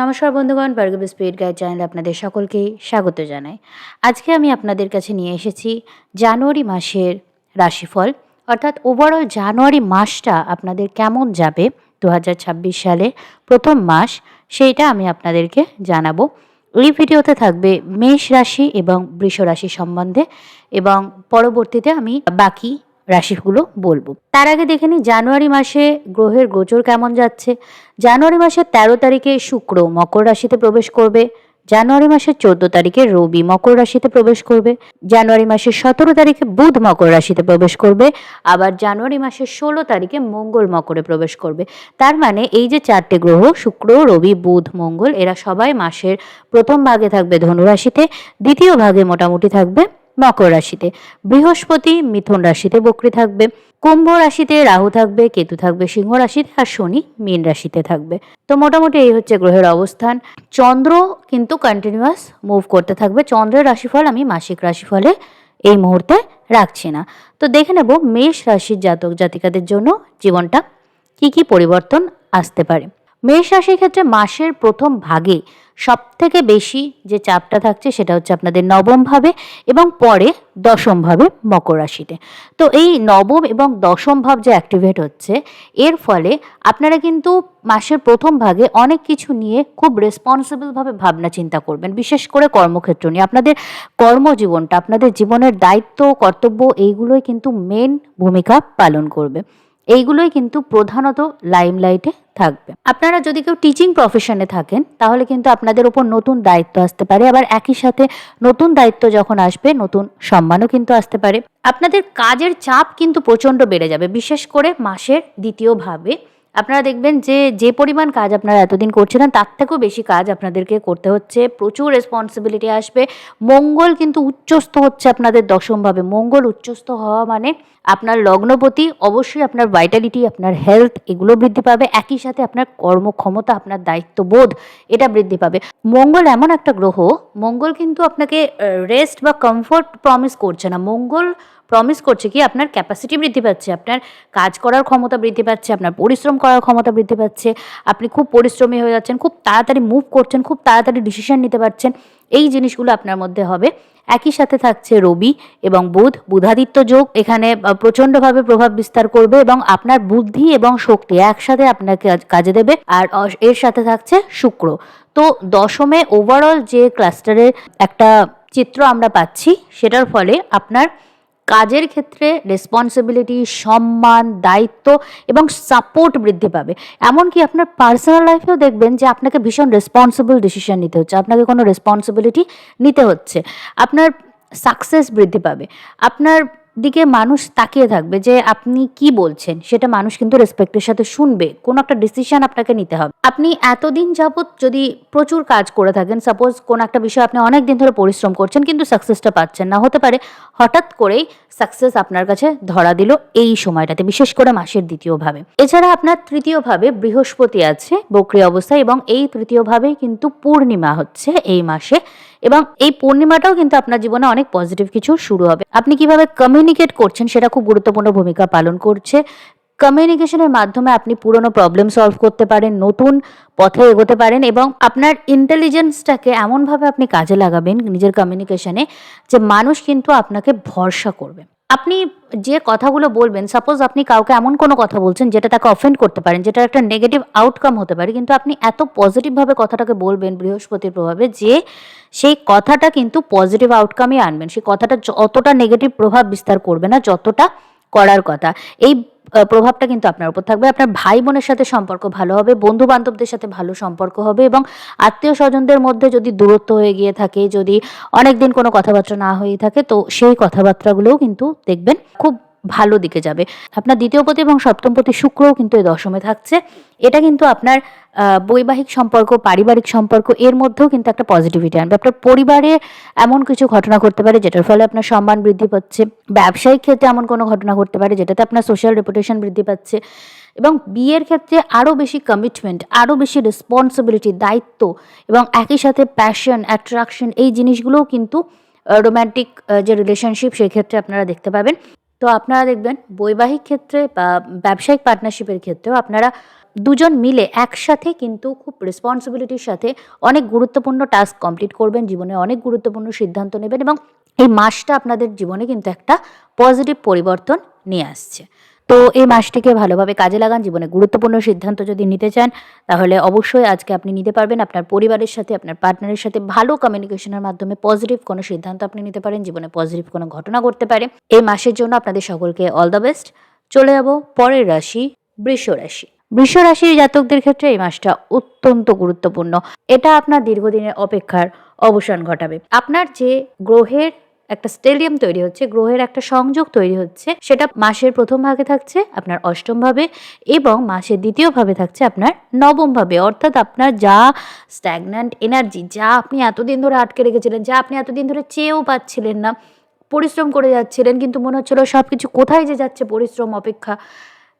নমস্কার বন্ধুগণ বার্গব speed guide চ্যানেলে আপনাদের সকলকেই স্বাগত জানাই। আজকে আমি আপনাদের কাছে নিয়ে এসেছি জানুয়ারি মাসের রাশিফল, অর্থাৎ ওভারঅল জানুয়ারি মাসটা আপনাদের কেমন যাবে দু হাজার ছাব্বিশ সালে প্রথম মাস, সেইটা আমি আপনাদেরকে জানাব। এই ভিডিওতে থাকবে মেষ রাশি এবং বৃষ রাশি সম্বন্ধে এবং পরবর্তীতে আমি বাকি রাশিগুলো বলব। তার আগে দেখে নিই, জানুয়ারি মাসে গ্রহের গোচর কেমন যাচ্ছে? জানুয়ারি মাসের তেরো তারিখে শুক্র মকর রাশিতে প্রবেশ করবে। জানুয়ারি মাসের চোদ্দ তারিখে রবি মকর রাশিতে প্রবেশ করবে। জানুয়ারি মাসের সতেরো তারিখে বুধ মকর রাশিতে প্রবেশ করবে। আবার জানুয়ারি মাসের ষোলো তারিখে মঙ্গল মকরে প্রবেশ করবে। তার মানে এই যে চারটে গ্রহ, শুক্র, রবি, বুধ, মঙ্গল, এরা সবাই মাসের প্রথম ভাগে থাকবে ধনুরাশিতে, দ্বিতীয় ভাগে মোটামুটি থাকবে মকর রাশিতে। বৃহস্পতি মিথুন রাশিতে বকরি থাকবে। কুম্ভ রাশিতে রাহু থাকবে, কেতু থাকবে, সিংহ রাশিতে আর শনি মীন রাশিতে থাকবে। তো মোটামুটি এই হচ্ছে গ্রহের অবস্থান। চন্দ্র কিন্তু কন্টিনিউয়াস মুভ করতে থাকবে। চন্দ্রের রাশিফল আমি মাসিক রাশিফলে এই মুহূর্তে রাখছি না। তো দেখে নেব মেষ রাশির জাতক জাতিকাদের জন্য জীবনটা কি কি পরিবর্তন আসতে পারে। মেষ রাশির ক্ষেত্রে মাসের প্রথম ভাগে সব থেকে বেশি যে চাপটা থাকছে সেটা হচ্ছে আপনাদের নবম ভাবে এবং পরে দশম ভাবে মকর রাশিতে। তো এই নবম এবং দশম ভাব যে অ্যাক্টিভেট হচ্ছে, এর ফলে আপনারা কিন্তু মাসের প্রথম ভাগে অনেক কিছু নিয়ে খুব রেসপন্সিবলভাবে ভাবনা চিন্তা করবেন, বিশেষ করে কর্মক্ষেত্র নিয়ে। আপনাদের কর্মজীবনটা, আপনাদের জীবনের দায়িত্ব, কর্তব্য এইগুলোই কিন্তু মেন ভূমিকা পালন করবে। এইগুলোই কিন্তু প্রধানত লাইমলাইটে থাকবে। আপনারা যদি কেউ টিচিং প্রফেশনে থাকেন, তাহলে কিন্তু আপনাদের উপর নতুন দায়িত্ব আসতে পারে। আবার একই সাথে নতুন দায়িত্ব যখন আসবে, নতুন সম্মানও কিন্তু আসতে পারে। আপনাদের কাজের চাপ কিন্তু প্রচণ্ড বেড়ে যাবে, বিশেষ করে মাসের দ্বিতীয় ভাবে। আপনারা দেখবেন যে যে পরিমাণ কাজ আপনারা এতদিন করছিলেন, তার থেকেও বেশি কাজ আপনাদেরকে করতে হচ্ছে। প্রচুর রেসপন্সিবিলিটি আসবে। মঙ্গল কিন্তু উচ্চস্থ হচ্ছে আপনাদের দশমভাবে। মঙ্গল উচ্চস্থ হওয়া মানে আপনার লগ্নপতি, অবশ্যই আপনার ভাইটালিটি আপনার হেলথ এগুলো বৃদ্ধি পাবে। একই সাথে আপনার কর্মক্ষমতা, আপনার দায়িত্ববোধ, এটা বৃদ্ধি পাবে। মঙ্গল এমন একটা গ্রহ, মঙ্গল কিন্তু আপনাকে রেস্ট বা কমফোর্ট প্রমিস করছে না। মঙ্গল প্রমিস করছে কি, আপনার ক্যাপাসিটি বৃদ্ধি পাচ্ছে, আপনার কাজ করার ক্ষমতা বৃদ্ধি পাচ্ছে, আপনার পরিশ্রম করার ক্ষমতা বৃদ্ধি পাচ্ছে, আপনি খুব পরিশ্রমী হয়ে যাচ্ছেন, খুব তাড়াতাড়ি মুভ করছেন, খুব তাড়াতাড়ি ডিসিশন নিতে পারছেন, এই জিনিসগুলো আপনার মধ্যে হবে। একই সাথে থাকছে রবি এবং বুধ, বুধাদিত্য যোগ, এখানে প্রচণ্ডভাবে প্রভাব বিস্তার করবে এবং আপনার বুদ্ধি এবং শক্তি একসাথে আপনাকে কাজে দেবে, আর এর সাথে থাকছে শুক্র। তো দশমে ওভারঅল যে ক্লাস্টারের একটা চিত্র আমরা পাচ্ছি, সেটার ফলে আপনার কাজের ক্ষেত্রে রেসপন্সিবিলিটি সম্মান, দায়িত্ব এবং সাপোর্ট বৃদ্ধি পাবে। এমনকি আপনার পার্সোনাল লাইফেও দেখবেন যে আপনাকে ভীষণ রেসপন্সিবল ডিসিশন নিতে হচ্ছে। আপনাকে কোনো রেসপন্সিবিলিটি নিতে হচ্ছে। আপনার সাকসেস বৃদ্ধি পাবে। আপনার দিকে মানুষ তাকিয়ে থাকবে যে আপনি কি বলছেন, সেটা মানুষ কিন্তু রেসপেক্টের সাথে শুনবে। কোনো একটা ডিসিশন আপনাকে নিতে হবে। আপনি এতদিন যাবৎ যদি প্রচুর কাজ করে থাকেন সাপোজ কোন একটা বিষয় আপনি অনেক দিন ধরে পরিশ্রম করছেন, কিন্তু সাকসেসটা পাচ্ছেন না। হতে পারে হঠাৎ করেই সাকসেস আপনার কাছে ধরা দিল এই সময়টাতে, বিশেষ করে মাসের দ্বিতীয়ভাবে। এছাড়া আপনার তৃতীয়ভাবে বৃহস্পতি আছে, বক্রি অবস্থায়, এবং এই তৃতীয়ভাবে কিন্তু পূর্ণিমা হচ্ছে এই মাসে। এবং এই পূর্ণিমাটাও কিন্তু আপনার জীবনে অনেক পজিটিভ কিছু শুরু হবে। আপনি কীভাবে কমিউনিকেট করছেন সেটা খুব গুরুত্বপূর্ণ ভূমিকা পালন করছে। কমিউনিকেশনের মাধ্যমে আপনি পুরনো প্রবলেম সলভ করতে পারেন, নতুন পথে এগোতে পারেন এবং আপনার ইন্টেলিজেন্সটাকে এমনভাবে আপনি কাজে লাগাবেন নিজের কমিউনিকেশনে যে মানুষ কিন্তু আপনাকে ভরসা করবে। আপনি যে কথাগুলো বলবেন সাপোজ আপনি কাউকে এমন কোনো কথা বলছেন যেটা তাকে অফেন্ড করতে পারেন যেটা একটা নেগেটিভ আউটকাম হতে পারে, কিন্তু আপনি এত পজিটিভভাবে কথাটাকে বলবেন বৃহস্পতির প্রভাবে যে সেই কথাটা কিন্তু পজিটিভ আউটকামই আনবেন। সেই কথাটা যতটা নেগেটিভ প্রভাব বিস্তার করবে না, যতটা করার কথা। এই প্রভাবটা কিন্তু আপনার উপর থাকবে। আপনার ভাই বোনের সাথে সম্পর্ক ভালো হবে বন্ধু বান্ধবদের সাথে ভালো সম্পর্ক হবে এবং আত্মীয় স্বজনদের মধ্যে যদি দূরত্ব হয়ে গিয়ে থাকে, যদি অনেকদিন কোনো কথাবার্তা না হয়ে থাকে, তো সেই কথাবার্তাগুলোও কিন্তু দেখবেন খুব ভালো দিকে যাবে। আপনার দ্বিতীয়পতি এবং সপ্তমপতি শুক্রও কিন্তু এই দশমে থাকছে। এটা কিন্তু আপনার বৈবাহিক সম্পর্ক, পারিবারিক সম্পর্ক, এর মধ্যেও কিন্তু একটা পজিটিভিটি আনবে। আপনার পরিবারে এমন কিছু ঘটনা ঘটতে পারে যেটার ফলে আপনার সম্মান বৃদ্ধি পাচ্ছে। ব্যবসায়িক ক্ষেত্রে এমন কোনো ঘটনা ঘটতে পারে যেটাতে আপনার সোশ্যাল রেপুটেশন বৃদ্ধি পাচ্ছে। এবং বিয়ের ক্ষেত্রে আরও বেশি কমিটমেন্ট আরও বেশি রেসপন্সিবিলিটি দায়িত্ব এবং একই সাথে প্যাশন অ্যাট্রাকশন এই জিনিসগুলোও কিন্তু রোম্যান্টিক যে রিলেশনশিপ সেক্ষেত্রে আপনারা দেখতে পাবেন। তো আপনারা দেখবেন বৈবাহিক ক্ষেত্রে বা ব্যবসায়িক পার্টনারশিপের ক্ষেত্রেও আপনারা দুজন মিলে একসাথে কিন্তু খুব রেসপন্সিবিলিটির সাথে অনেক গুরুত্বপূর্ণ টাস্ক কমপ্লিট করবেন, জীবনে অনেক গুরুত্বপূর্ণ সিদ্ধান্ত নেবেন এবং এই মাসটা আপনাদের জীবনে কিন্তু একটা পজিটিভ পরিবর্তন নিয়ে আসছে। তো এই মাসটিকে ভালোভাবে কাজে লাগান, জীবনে গুরুত্বপূর্ণ সিদ্ধান্ত যদি নিতে চান, তাহলে অবশ্যই আজকে আপনি নিতে পারবেন। আপনার পরিবারের সাথে, আপনার পার্টনারের সাথে ভালো কমিউনিকেশনের মাধ্যমে পজিটিভ কোনো সিদ্ধান্ত আপনি নিতে পারেন, জীবনে পজিটিভ কোনো ঘটনা ঘটতে পারে। এই মাসের জন্য আপনাদের সকলকে অল দ্য বেস্ট চলে যাব পরের রাশি, বৃষ রাশি। বৃষ রাশির জাতকদের ক্ষেত্রে এই মাসটা অত্যন্ত গুরুত্বপূর্ণ। এটা আপনার দীর্ঘদিনের অপেক্ষার অবসান ঘটাবে। আপনার যে গ্রহের একটা স্টেডিয়াম তৈরি হচ্ছে, গ্রহের একটা সংযোগ তৈরি হচ্ছে, সেটা মাসের প্রথম ভাগে থাকছে আপনার অষ্টম ভাবে এবং মাসের দ্বিতীয় ভাবে থাকছে আপনার নবম ভাবে। অর্থাৎ আপনার যা স্ট্যাগন্যান্ট এনার্জি যা আপনি এতদিন ধরে আটকে রেখেছিলেন, যা আপনি এতদিন ধরে চেয়েও পাচ্ছিলেন না, পরিশ্রম করে যাচ্ছিলেন, কিন্তু মনে হচ্ছিল সব কিছু কোথায় যে যাচ্ছে পরিশ্রম, অপেক্ষা,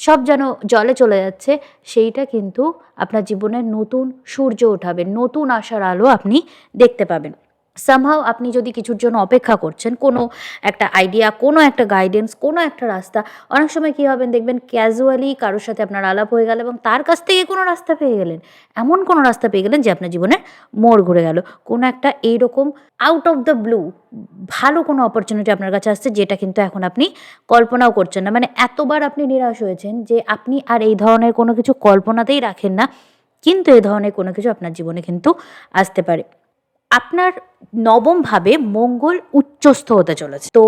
সব যেন জলে চলে যাচ্ছে, সেইটা কিন্তু আপনার জীবনের নতুন সূর্য ওঠাবে নতুন আশার আলো আপনি দেখতে পাবেন। সামহাও আপনি যদি কিছুর জন্য অপেক্ষা করছেন, কোনো একটা আইডিয়া কোনো একটা গাইডেন্স কোনো একটা রাস্তা, অনেক সময় কী হবেন দেখবেন ক্যাজুয়ালি কারোর সাথে আপনার আলাপ হয়ে গেল এবং তার কাছ থেকে কোনো রাস্তা পেয়ে গেলেন। এমন কোনো রাস্তা পেয়ে গেলেন যে আপনার জীবনের মোড় ঘুরে গেল। কোনো একটা এইরকম আউট অফ দ্য ব্লু ভালো কোনো অপরচুনিটি আপনার কাছে আসছে যেটা কিন্তু এখন আপনি কল্পনাও করছেন না। মানে এতবার আপনি নিরাশ হয়েছেন যে আপনি আর এই ধরনের কোনো কিছু কল্পনাতেই রাখেন না, কিন্তু এই ধরনের কোনো কিছু আপনার জীবনে কিন্তু আসতে পারে। আপনার নবমভাবে মঙ্গল উচ্চস্থ হতে চলেছে। তো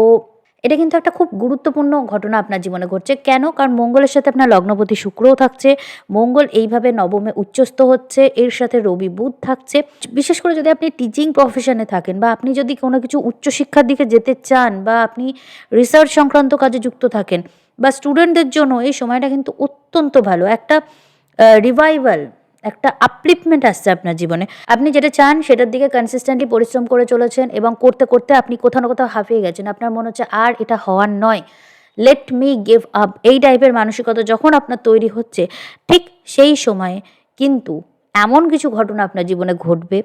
এটা কিন্তু একটা খুব গুরুত্বপূর্ণ ঘটনা আপনার জীবনে ঘটছে। কেন? কারণ মঙ্গলের সাথে আপনার লগ্নপতি শুক্রও থাকছে। মঙ্গল এইভাবে নবমে উচ্চস্থ হচ্ছে। এর সাথে রবি বুধ থাকছে। বিশেষ করে যদি আপনি টিচিং প্রফেশনে থাকেন বা আপনি যদি কোনো কিছু উচ্চশিক্ষার দিকে যেতে চান বা আপনি রিসার্চ সংক্রান্ত কাজে যুক্ত থাকেন বা স্টুডেন্টদের জন্য এই সময়টা কিন্তু অত্যন্ত ভালো। একটা রিভাইভাল একটা আপলিফমেন্ট আসছে আপনার জীবনে। আপনি যেটা চান সেটার দিকে কনসিস্টেন্টলি পরিশ্রম করে চলেছেন এবং করতে করতে আপনি কোথাও না কোথাও হাঁপিয়ে গেছেন। আপনার মনে হচ্ছে, আর এটা হওয়ার নয়। লেট মি গিভ আপ এই টাইপের মানসিকতা যখন আপনার তৈরি হচ্ছে, ঠিক সেই সময়ে কিন্তু এমন কিছু ঘটনা আপনার জীবনে ঘটবে,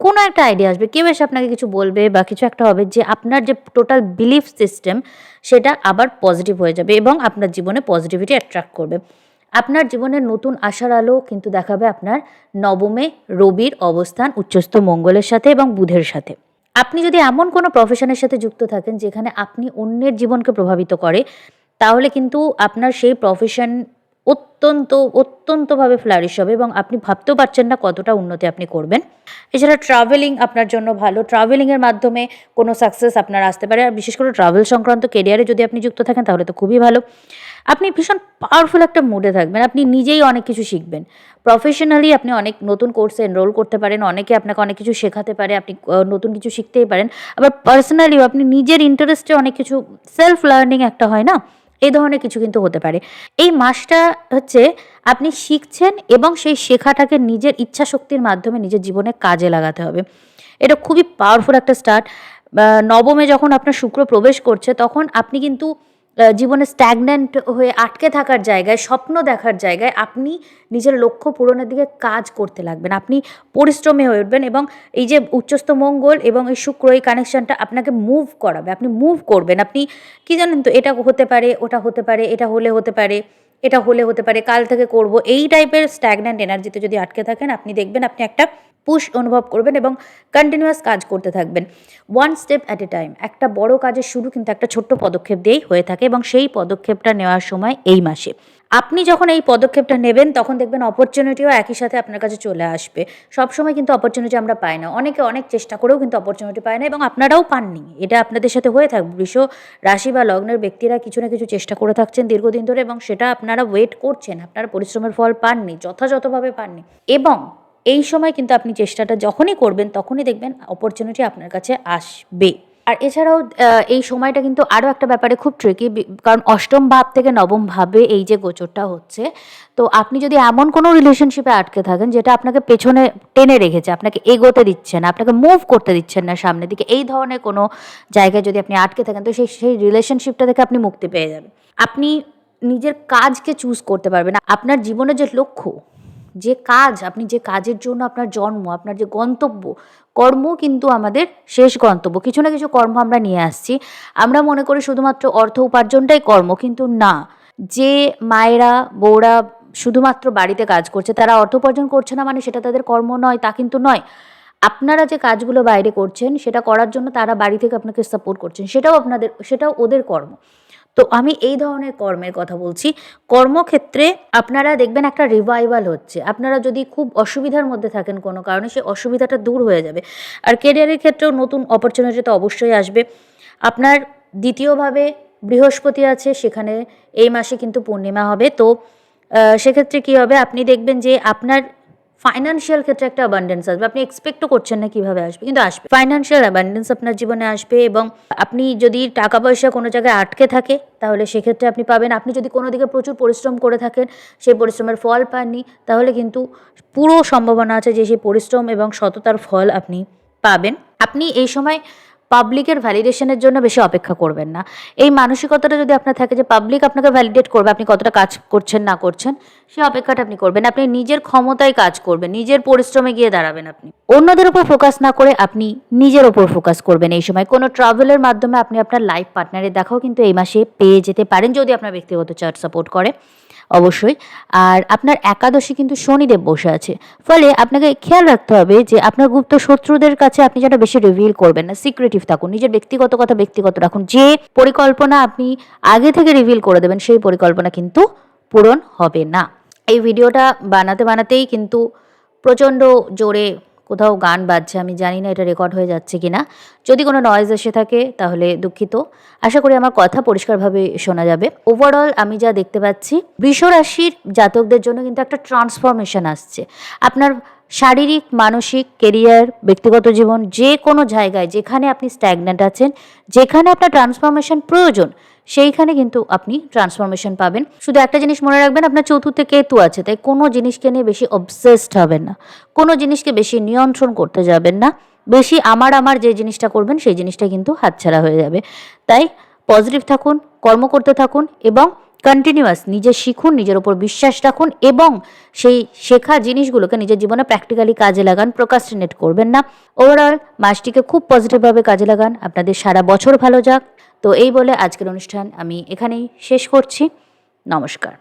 কোনো একটা আইডিয়া আসবে, কেউ এসে আপনাকে কিছু বলবে বা কিছু একটা হবে যে আপনার যে টোটাল বিলিফ সিস্টেম সেটা আবার পজিটিভ হয়ে যাবে এবং আপনার জীবনে পজিটিভিটি অ্যাট্রাক্ট করবে। আপনার জীবনের নতুন আশার আলো কিন্তু দেখাবে আপনার নবমে রবির অবস্থান, উচ্চস্থ মঙ্গলের সাথে এবং বুধের সাথে। আপনি যদি এমন কোনো প্রফেশনের সাথে যুক্ত থাকেন যেখানে আপনি অন্যের জীবনকে প্রভাবিত করে, তাহলে কিন্তু আপনার সেই প্রফেশন অত্যন্ত, অত্যন্তভাবে ফ্লারিশ হবে এবং আপনি ভাবতেও পারছেন না কতটা উন্নতি আপনি করবেন। এছাড়া ট্রাভেলিং আপনার জন্য ভালো। ট্রাভেলিংয়ের মাধ্যমে কোনো সাকসেস আপনার আসতে পারে। আর বিশেষ করে ট্রাভেল সংক্রান্ত কেরিয়ারে যদি আপনি যুক্ত থাকেন, তাহলে তো খুবই ভালো। আপনি ভীষণ পাওয়ারফুল একটা মুডে থাকবেন। আপনি নিজেই অনেক কিছু শিখবেন। প্রফেশনালি আপনি অনেক নতুন কোর্সে এনরোল করতে পারেন। অনেকে আপনাকে অনেক কিছু শেখাতে পারে। আপনি নতুন কিছু শিখতেই পারেন। আবার পার্সোনালিও আপনি নিজের ইন্টারেস্টে অনেক কিছু সেলফ লার্নিং একটা হয় না? এই ধরনের কিছু কিন্তু হতে পারে। এই মাসটা হচ্ছে আপনি শিখছেন এবং সেই শেখাটাকে নিজের ইচ্ছা শক্তির মাধ্যমে নিজের জীবনে কাজে লাগাতে হবে। এটা খুবই পাওয়ারফুল একটা স্টার্ট নবমে যখন আপনার শুক্র প্রবেশ করছে, তখন আপনি কিন্তু জীবনে স্ট্যাগন্যান্ট হয়ে আটকে থাকার জায়গায়, স্বপ্ন দেখার জায়গায় আপনি নিজের লক্ষ্য পূরণের দিকে কাজ করতে লাগবেন। আপনি পরিশ্রমী হয়ে উঠবেন এবং এই যে উচ্চস্থ মঙ্গল এবং এই শুক্র, এই কানেকশানটা আপনাকে মুভ করাবে। আপনি মুভ করবেন। আপনি কি জানেন তো, এটা হতে পারে, ওটা হতে পারে, এটা হলে হতে পারে। এটা হলে হতে পারে, কাল থেকে করব। এই টাইপের স্ট্যাগন্যান্ট এনার্জিতে যদি আটকে থাকেন, আপনি দেখবেন আপনি একটা পুশ অনুভব করবেন এবং কন্টিনিউয়াস কাজ করতে থাকবেন। One step at a time একটা বড় কাজের শুরু কিন্তু একটা ছোট্ট পদক্ষেপ দিয়েই হয়ে থাকে এবং সেই পদক্ষেপটা নেওয়ার সময় এই মাসে। আপনি যখন এই পদক্ষেপটা নেবেন, তখন দেখবেন অপরচুনিটিও একই সাথে আপনার কাছে চলে আসবে। সবসময় কিন্তু অপরচুনিটি আমরা পাই না। অনেকে অনেক চেষ্টা করেও কিন্তু অপরচুনিটি পায় না এবং আপনারাও পাননি। এটা আপনাদের সাথে হয়ে থাকবে। বৃষ রাশি বা লগ্নের ব্যক্তিরা কিছু না কিছু চেষ্টা করে থাকছেন দীর্ঘদিন ধরে এবং সেটা আপনারা ওয়েট করছেন। আপনারা পরিশ্রমের ফল পাননি, যথাযথভাবে পাননি এবং এই সময় কিন্তু আপনি চেষ্টাটা যখনই করবেন, তখনই দেখবেন অপরচুনিটি আপনার কাছে আসবে। আর এছাড়াও এই সময়টা কিন্তু আরও একটা ব্যাপারে খুব ট্রিকি কারণ অষ্টম ভাব থেকে নবম ভাবে এই যে গোচরটা হচ্ছে, তো আপনি যদি এমন কোনো রিলেশনশিপে আটকে থাকেন যেটা আপনাকে পেছনে টেনে রেখেছে, আপনাকে এগোতে দিচ্ছেন না, আপনাকে মুভ করতে দিচ্ছেন না সামনের দিকে, এই ধরনের কোনো জায়গায় যদি আপনি আটকে থাকেন, তো সেই সেই রিলেশনশিপটা থেকে আপনি মুক্তি পেয়ে যাবেন। আপনি নিজের কাজকে চুজ করতে পারবেন আপনার জীবনের যে লক্ষ্য যে কাজ, আপনি যে কাজের জন্য আপনার জন্ম, আপনার যে গন্তব্য কর্ম কিন্তু আমাদের শেষ গন্তব্য। কিছু না কিছু কর্ম আমরা নিয়ে আসছি। আমরা মনে করি শুধুমাত্র অর্থ উপার্জনটাই কর্ম, কিন্তু না। যে মায়েরা, বউরা শুধুমাত্র বাড়িতে কাজ করছে, তারা অর্থ উপার্জন করছে না মানে সেটা তাদের কর্ম নয়, তা কিন্তু নয়। আপনারা যে কাজগুলো বাইরে করছেন, সেটা করার জন্য তারা বাড়ি থেকে আপনাকে সাপোর্ট করছেন, সেটাও আপনাদের, সেটাও ওদের কর্ম। তো আমি এই ধরনের কর্মের কথা বলছি। কর্মক্ষেত্রে আপনারা দেখবেন একটা রিভাইভাল হচ্ছে। আপনারা যদি খুব অসুবিধার মধ্যে থাকেন কোনো কারণে, সেই অসুবিধাটা দূর হয়ে যাবে। আর কেরিয়ারের ক্ষেত্রেও নতুন অপরচুনিটি তো অবশ্যই আসবে। আপনার দ্বিতীয়ভাবে বৃহস্পতি আছে, সেখানে এই মাসে কিন্তু পূর্ণিমা হবে। তো সেক্ষেত্রে কী হবে? আপনি দেখবেন যে আপনার ফাইন্যান্সিয়াল ক্ষেত্রে একটা অ্যাবান্ডেন্স আসবে। আপনি এক্সপেক্টও করছেন না কীভাবে আসবে, কিন্তু আসবে। ফাইন্যান্সিয়াল অ্যাবান্ডেন্স আপনার জীবনে আসবে এবং আপনি যদি টাকা পয়সা কোনো জায়গায় আটকে থাকে, তাহলে সেক্ষেত্রে আপনি পাবেন। আপনি যদি কোনো দিকে প্রচুর পরিশ্রম করে থাকেন, সেই পরিশ্রমের ফল পাননি, তাহলে কিন্তু পুরো সম্ভাবনা আছে যে সেই পরিশ্রম এবং সততার ফল আপনি পাবেন। আপনি এই সময় পাবলিকের ভ্যালিডেশনের জন্য বেশি অপেক্ষা করবেন না। এই মানসিকতাটা যদি আপনার থাকে যে পাবলিক আপনাকে ভ্যালিডেট করবে, আপনি কতটা কাজ করছেন, না করছেন সেই অপেক্ষাটা আপনি করবেন। আপনি নিজের ক্ষমতায় কাজ করবেন, নিজের পরিশ্রমে গিয়ে দাঁড়াবেন আপনি। অন্যদের উপর ফোকাস না করে আপনি নিজের ওপর ফোকাস করবেন এই সময়। কোনো ট্রাভেলের মাধ্যমে আপনি আপনার লাইফ পার্টনারের দেখাও কিন্তু এই মাসে পেয়ে যেতে পারেন, যদি আপনার ব্যক্তিগত চার্ট সাপোর্ট করে। অবশ্যই। আর আপনার একাদশী কিন্তু শনিদেব বসে আছে। ফলে আপনাকে খেয়াল রাখতে হবে যে আপনার গুপ্ত শত্রুদের কাছে আপনি যেন বেশি রিভিল করবেন না সিক্রেটিভ থাকুন, নিজের ব্যক্তিগত কথা ব্যক্তিগত রাখুন। যে পরিকল্পনা আপনি আগে থেকে রিভিল করে দেবেন, সেই পরিকল্পনা কিন্তু পূরণ হবে না। এই ভিডিওটা বানাতে বানাতেই কিন্তু প্রচণ্ড জোরে কোথাও গান বাজছে, আমি জানি না এটা রেকর্ড হয়ে যাচ্ছে কিনা। যদি কোনো নয়েজ এসে থাকে, তাহলে দুঃখিত। আশা করি আমার কথা পরিষ্কারভাবে শোনা যাবে। ওভারঅল আমি যা দেখতে পাচ্ছি বৃষ রাশির জাতকদের জন্য কিন্তু একটা ট্রান্সফরমেশন আসছে। আপনার শারীরিক, মানসিক কেরিয়ার ব্যক্তিগত জীবন, যে কোনো জায়গায় যেখানে আপনি স্ট্যাগনেন্ট আছেন, যেখানে আপনার ট্রান্সফরমেশন প্রয়োজন সেইখানে কিন্তু আপনি ট্রান্সফরমেশন পাবেন। শুধু একটা জিনিস মনে রাখবেন, আপনার চতুর্থে কেতু আছে, তাই কোনো জিনিসকে নিয়ে বেশি অবসেসড হবেন না। কোনো জিনিসকে বেশি নিয়ন্ত্রণ করতে যাবেন না। বেশি আমার আমার যে জিনিসটা করবেন, সেই জিনিসটা কিন্তু হাতছাড়া হয়ে যাবে। তাই পজিটিভ থাকুন, কর্ম করতে থাকুন এবং কন্টিনিউয়াস নিজে শিখুন, নিজের ওপর বিশ্বাস রাখুন এবং সেই শেখা জিনিসগুলোকে নিজের জীবনে প্র্যাকটিক্যালি কাজে লাগান প্রোকাস্টিনেট করবেন না। ওভারঅল মাসটিকে খুব পজিটিভভাবে কাজে লাগান। আপনাদের সারা বছর ভালো যাক। তো এই বলে আজকের অনুষ্ঠান আমি এখানেই শেষ করছি। নমস্কার।